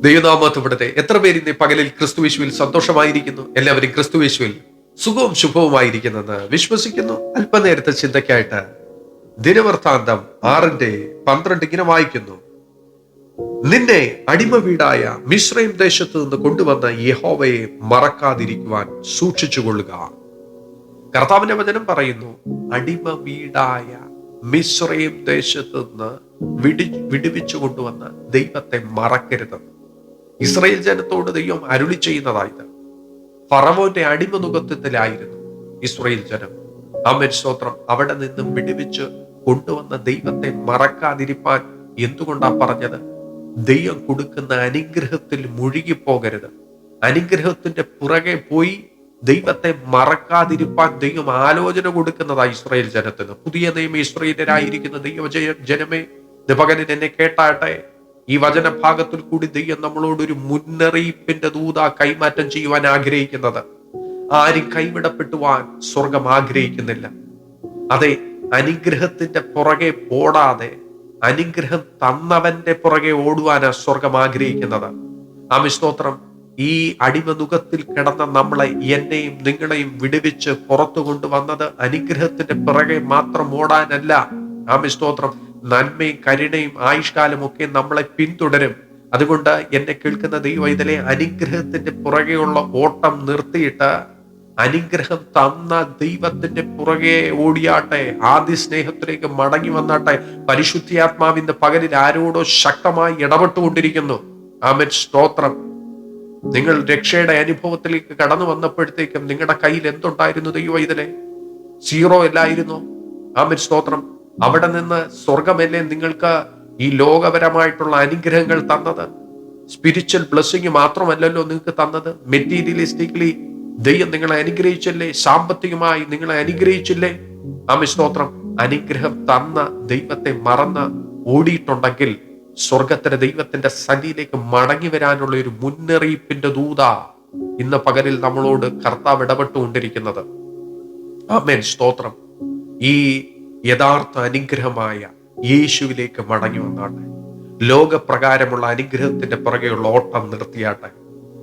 ദൈവനാമത്തിവിടത്തെ എത്ര പേര് ഇന്ന് പകലിൽ ക്രിസ്തുവേശുവിൽ സന്തോഷമായിരിക്കുന്നു? എല്ലാവരും ക്രിസ്തുവേശുവിൽ സുഖവും ശുഭവുമായിരിക്കുന്നെന്ന് വിശ്വസിക്കുന്നു. അല്പനേരത്തെ ചിന്തയ്ക്കായിട്ട് ദിനവൃത്താന്തം ആറിന്റെ പന്ത്രണ്ട് ഇങ്ങനെ വായിക്കുന്നു. നിന്നെ അടിമ വീടായ മിശ്രയും ദേശത്ത് നിന്ന് കൊണ്ടുവന്ന യഹോവയെ മറക്കാതിരിക്കുവാൻ സൂക്ഷിച്ചുകൊള്ളുക. കർത്താവിന്റെ വചനം പറയുന്നു അടിമ വീടായ മിശ്രയും ദേശത്ത് നിന്ന് വിടി വിടുവിച്ചു കൊണ്ടുവന്ന ദൈവത്തെ മറക്കരുത് ഇസ്രയേൽ ജനത്തോട് ദൈവം അരുളി ചെയ്യുന്നതായത് ഫറവോന്റെ അടിമനുഖത്വത്തിലായിരുന്നു ഇസ്രയേൽ ജനം. അമ്മൻ സ്തോത്രം. അവിടെ നിന്നും വിടുവിച്ച് കൊണ്ടുവന്ന ദൈവത്തെ മറക്കാതിരിപ്പാൻ എന്തുകൊണ്ടാ പറഞ്ഞത്? ദൈവം കൊടുക്കുന്ന അനുഗ്രഹത്തിൽ മുഴുകി പോകരുത് അനുഗ്രഹത്തിന്റെ പുറകെ പോയി ദൈവത്തെ മറക്കാതിരിപ്പാൻ ദൈവം ആലോചന കൊടുക്കുന്നതായി ഇസ്രയേൽ ജനത്തിന്. പുതിയ നിയമ ഇസ്രയേലരായിരിക്കുന്ന ദൈവജയ ജനമേ ദിപകനൻ എന്നെ കേട്ടാട്ടെ. ഈ വചനഭാഗത്തിൽ കൂടി ദൈവം നമ്മളോട് ഒരു മുന്നറിയിപ്പിന്റെ ദൂത കൈമാറ്റം ചെയ്യുവാൻ ആഗ്രഹിക്കുന്നത്. ആരും കൈവിടപ്പെട്ടുവാൻ സ്വർഗം ആഗ്രഹിക്കുന്നില്ല. അതെ അനുഗ്രഹത്തിന്റെ പുറകെ പോടാതെ അനുഗ്രഹം തന്നവന്റെ പുറകെ ഓടുവാനാണ് സ്വർഗം ആഗ്രഹിക്കുന്നത്. ആമി സ്തോത്രം ഈ അടിമനുഖത്തിൽ കിടന്ന നമ്മളെ എന്നെയും നിങ്ങളെയും വിടുവിച്ച് പുറത്തു കൊണ്ടുവന്നത് അനുഗ്രഹത്തിന്റെ പിറകെ മാത്രം ഓടാനല്ല. ആമി സ്തോത്രം നന്മയും കരുണയും ആയുഷ്കാലം ഒക്കെ നമ്മളെ പിന്തുടരും. അതുകൊണ്ട് എന്നെ കേൾക്കുന്ന ദൈവം ഇതിലെ അനുഗ്രഹത്തിന്റെ പുറകെയുള്ള ഓട്ടം നിർത്തിയിട്ട് അനുഗ്രഹം തന്ന ദൈവത്തിന്റെ പുറകെ ഓടിയാട്ടെ ആദ്യ സ്നേഹത്തിലേക്ക് മടങ്ങി വന്നാട്ടെ പരിശുദ്ധിയാത്മാവിന്റെ പകലിൽ ആരോടോ ശക്തമായി ഇടപെട്ടുകൊണ്ടിരിക്കുന്നു. ആമൻ. സ്തോത്രം. നിങ്ങൾ രക്ഷയുടെ അനുഭവത്തിലേക്ക് കടന്നു വന്നപ്പോഴത്തേക്കും നിങ്ങളുടെ കയ്യിൽ എന്തുണ്ടായിരുന്നു ദൈവം ഇതിലെ? സീറോ അല്ലായിരുന്നു? ആമൻ. സ്തോത്രം. അവിടെ നിന്ന് സ്വർഗമല്ലേ നിങ്ങൾക്ക് ഈ ലോകപരമായിട്ടുള്ള അനുഗ്രഹങ്ങൾ തന്നത്? സ്പിരിച്വൽ ബ്ലെസ്സിങ് മാത്രമല്ലല്ലോ നിങ്ങൾക്ക് തന്നത്. മെറ്റീരിയലിസ്റ്റിക്കലി ദൈവം നിങ്ങളെ അനുഗ്രഹിച്ചല്ലേ? സാമ്പത്തികമായി നിങ്ങളെ അനുഗ്രഹിച്ചില്ലേ? ആമി സ്തോത്രം. അനുഗ്രഹം തന്ന ദൈവത്തെ മറന്ന് ഓടിയിട്ടുണ്ടെങ്കിൽ സ്വർഗത്തിലെ ദൈവത്തിന്റെ സന്നിധിയിലേക്ക് മടങ്ങി വരാനുള്ള ഒരു മുന്നറിയിപ്പിന്റെ ദൂത ഇന്ന് പകലിൽ നമ്മളോട് കർത്താവ് ഇടപെട്ടുകൊണ്ടിരിക്കുന്നത്. ആമേൻ. സ്തോത്രം. ഈ യഥാർത്ഥ അനുഗ്രഹമായ യേശുവിലേക്ക് മടങ്ങി വന്നാട്ടെ ലോകപ്രകാരമുള്ള അനുഗ്രഹത്തിന്റെ പുറകെയുള്ള ഓട്ടം നിർത്തിയാട്ടെ.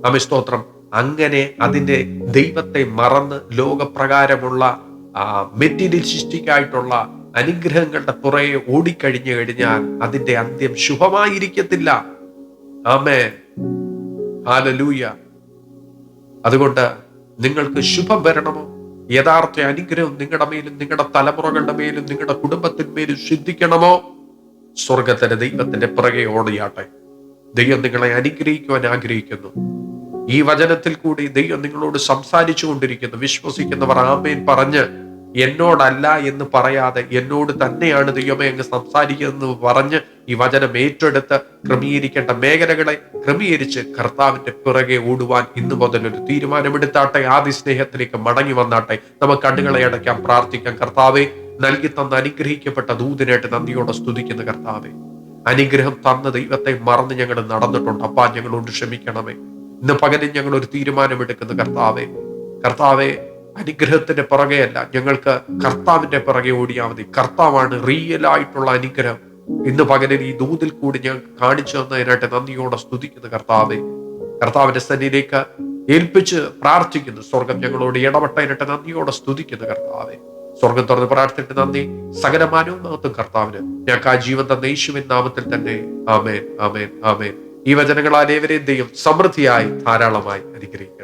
നമ്മെ സ്തോത്രം. അങ്ങനെ അതിന്റെ ദൈവത്തെ മറന്ന് ലോകപ്രകാരമുള്ള മെറ്റീരിയലിസ്റ്റിക് ആയിട്ടുള്ള അനുഗ്രഹങ്ങളുടെ പുറകെ ഓടിക്കഴിഞ്ഞു കഴിഞ്ഞാൽ അതിന്റെ അന്ത്യം ശുഭമായിരിക്കത്തില്ല. ആമേ ആലലൂയ അതുകൊണ്ട് നിങ്ങൾക്ക് ശുഭം വരണമോ? യഥാർത്ഥ അനുഗ്രഹം നിങ്ങളുടെ മേലും നിങ്ങളുടെ തലമുറകളുടെ മേലും നിങ്ങളുടെ കുടുംബത്തിന്മേലും സിദ്ധിക്കണമോ? സ്വർഗത്തിന്റെ ദൈവത്തിന്റെ പിറകെ ഓടിയാട്ടെ ദൈവം നിങ്ങളെ അനുഗ്രഹിക്കുവാൻ ആഗ്രഹിക്കുന്നു. ഈ വചനത്തിൽ കൂടി ദൈവം നിങ്ങളോട് സംസാരിച്ചു കൊണ്ടിരിക്കുന്നു വിശ്വസിക്കുന്നവർ ആമേൻ പറഞ്ഞ് എന്നോടല്ല എന്ന് പറയാതെ എന്നോട് തന്നെയാണ് ദൈവമേ അങ്ങ് സംസാരിക്കുന്നത് പറഞ്ഞ് ഈ വചനം ഏറ്റെടുത്ത് ക്രമീകരിക്കേണ്ട മേഖലകളെ ക്രമീകരിച്ച് കർത്താവിന്റെ പിറകെ ഓടുവാൻ ഇന്നു മുതൽ ഒരു തീരുമാനമെടുത്താട്ടെ. ആദ്യ സ്നേഹത്തിലേക്ക് മടങ്ങി വന്നാട്ടെ. നമുക്ക് കണ്ണുകളെ അടയ്ക്കാം പ്രാർത്ഥിക്കാം. കർത്താവെ നൽകി തന്ന അനുഗ്രഹിക്കപ്പെട്ട ദൂതിനായിട്ട് നന്ദിയോടെ സ്തുതിക്കുന്ന കർത്താവെ. അനുഗ്രഹം തന്ന ദൈവത്തെ മറന്ന് ഞങ്ങൾ നടന്നിട്ടുണ്ട്. അപ്പാ ഞങ്ങളോട് ക്ഷമിക്കണമേ. ഇന്ന് പകരം ഞങ്ങൾ ഒരു തീരുമാനമെടുക്കുന്ന കർത്താവെ. കർത്താവെ അനുഗ്രഹത്തിന്റെ പുറകെയല്ല. ഞങ്ങൾക്ക് കർത്താവിന്റെ പുറകെ ഓടിയാൽ മതി. കർത്താവാണ് റിയൽ ആയിട്ടുള്ള അനുഗ്രഹം. ഇന്ന് പകലിൽ ഈ ദൂതിൽ കൂടി ഞാൻ കാണിച്ചു തന്നതിനായിട്ട് നന്ദിയോടെ സ്തുതിക്കുന്നു കർത്താവെ. കർത്താവിന്റെ സന്നിധിയിലേക്ക് ഏൽപ്പിച്ച് പ്രാർത്ഥിക്കുന്നു. സ്വർഗം ഞങ്ങളോട് ഇടപെട്ടതിനായിട്ട് നന്ദിയോടെ സ്തുതിക്കുന്നു കർത്താവെ. സ്വർഗം തുറന്ന് പ്രാർത്ഥിച്ചിട്ട് നന്ദി. സകലമാനവും മഹത്വം കർത്താവിന്. ഞങ്ങൾക്ക് ആ ജീവൻ തന്ന നാമത്തിൽ തന്നെ. ആമേൻ ആമേൻ ആമേൻ. ഈ വചനങ്ങൾ അനേവരെയും ദൈവം സമൃദ്ധിയായി ധാരാളമായി അനുഗ്രഹിക്കും.